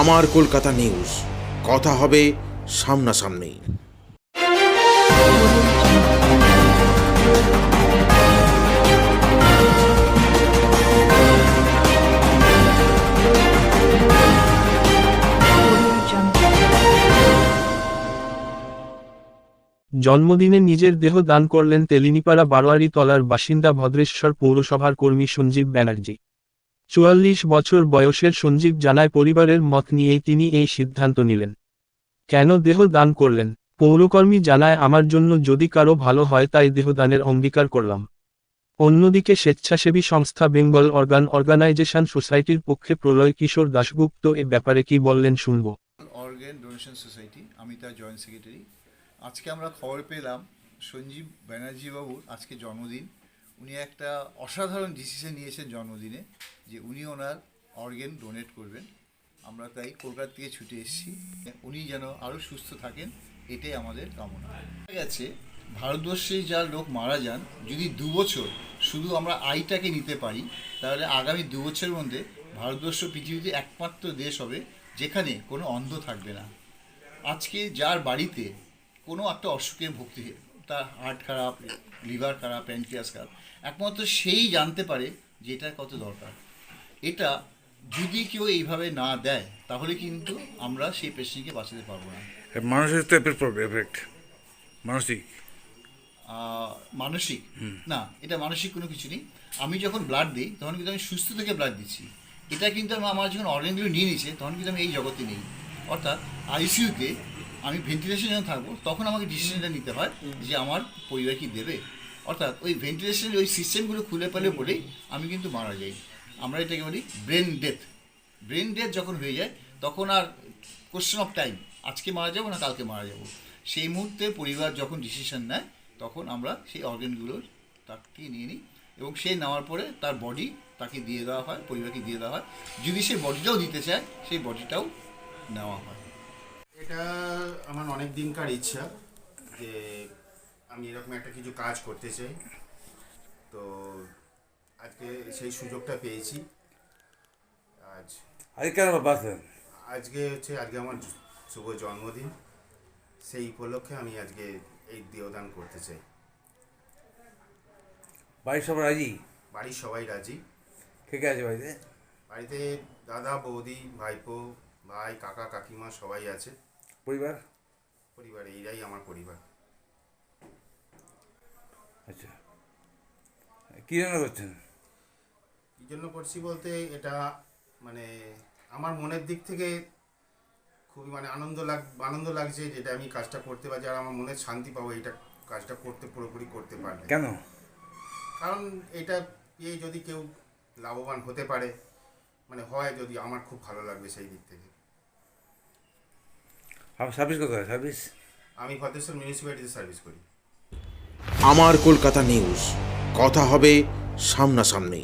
আমার কলকাতা নিউজ। কথা হবে সামনাসামনি। জন্মদিনে নিজের দেহ দান করলেন তেলিনিপাড়া বারোয়ারি তলার বাসিন্দা ভদ্রেশ্বর পৌরসভার কর্মী সঞ্জীব ব্যানার্জি। চুয়াল্লিশ বছর বয়সের সঞ্জীব জানায় পরিবারের মত নিয়েই তিনি এই সিদ্ধান্ত নিলেন। কেন দেহ দান করলেন? পৌরকর্মী জানায়, আমার জন্য যদি কারও ভালো হয়, তাই দেহদানের অঙ্গীকার করলাম। অন্যদিকে স্বেচ্ছাসেবী সংস্থা বেঙ্গল অর্গান অর্গানাইজেশন সোসাইটির পক্ষে প্রলয় কিশোর দাশগুপ্ত এ ব্যাপারে কি বললেন শুনব। অর্গ্যান ডোনেশন সোসাইটি, আমি তার জয়েন্ট সেক্রেটারি। আজকে আমরা খবর পেলাম সঞ্জীব ব্যানার্জি বাবুর আজকে জন্মদিন। উনি একটা অসাধারণ ডিসিশন নিয়েছেন জন্মদিনে, যে উনি ওনার অর্গেন ডোনেট করবেন। আমরা তাই কলকাতা থেকে ছুটে এসেছি। উনি যেন আরও সুস্থ থাকেন, এটাই আমাদের কামনা। গেছে, ভারতবর্ষে যা লোক মারা যান, যদি দু বছর শুধু আমরা আইটাকে নিতে পারি, তাহলে আগামী দু বছরের মধ্যে ভারতবর্ষ পৃথিবীতে একমাত্র দেশ হবে যেখানে কোনো অন্ধ থাকবে না। আজকে যার বাড়িতে কোনো একটা অসুখে ভুগতে তার হার্ট খারাপ লিভার খারাপ প্যানক্রিয়াস খারাপ। একমাত্র সেই জানতে পারে যে এটা কত দরকার। এটা যদি কেউ এইভাবে না দেয় তাহলে কিন্তু আমরা সেই পেশেন্টকে বাঁচাতে পারব না। মানুষের তো এফেক্ট মানসিক। মানসিক? না এটা মানসিক কোনো কিছু নেই। আমি যখন ব্লাড দিই তখন কিন্তু আমি সুস্থ থেকে ব্লাড দিচ্ছি। এটা কিন্তু আমার যখন অর্গানগুলো নিয়ে নিচ্ছে তখন কিন্তু আমি এই জগতে নেই। অর্থাৎ আইসিইউতে আমি ভেন্টিলেশন যখন থাকব তখন আমাকে ডিসিশনটা নিতে হয় যে আমার পরিবার কি দেবে। অর্থাৎ ওই ভেন্টিলেশনের ওই সিস্টেমগুলো খুলে পেলে বলেই আমি কিন্তু মারা যাই। আমরা এটাকে বলি ব্রেন ডেথ ব্রেন ডেথ যখন হয়ে যায় তখন আর কোশ্চেন অফ টাইম আজকে মারা যাব না কালকে মারা যাব? সেই মুহূর্তে পরিবার যখন ডিসিশন নেয় তখন আমরা সেই অর্গেনগুলোর তার থেকে নিয়ে নিই এবং সে নেওয়ার পরে তার বডি তাকে দিয়ে দেওয়া হয় পরিবারকে দিয়ে দেওয়া হয়। যদি সে বডিটাও দিতে চায় সেই বডিটাও নেওয়া হয়। এটা আমার অনেক দিনকার ইচ্ছা যে আমি এরকম একটা কিছু কাজ করতে চাই। তো আজকে সেই সুযোগটা পেয়েছি। আজ আজকে আজকে হচ্ছে আজকে আমার শুভ জন্মদিন। সেই উপলক্ষে আমি আজকে এই দেহদান করতে চাই। বাড়ির সবাই রাজি? বাড়ির সবাই রাজি। কে কে আছে বাড়িতে? বাড়িতে দাদা বৌদি ভাইপো ভাই কাকা কাকিমা সবাই আছে। পরিবার? পরিবার এইরাই আমার পরিবার। আচ্ছা। কী রান্না করছেন? কী জন্য করছি বলতে এটা মানে আমার মনের দিক থেকে খুবই মানে আনন্দ লাগ আনন্দ লাগছে যেটা আমি কাজটা করতে পারছি আর আমার মনে শান্তি পাবো এটা কাজটা করতে পুরোপুরি করতে পারলে। কেন? কারণ এটা পেয়ে যদি কেউ লাভবান হতে পারে মানে হয় যদি আমার খুব ভালো লাগবে সেই দিক থেকে। সার্ভিস কোথায় সার্ভিস আমি ফতেশ্বর মিউনিসিপ্যালিটিতে সার্ভিস করি। আমার কলকাতা নিউজ কথা হবে সামনাসামনি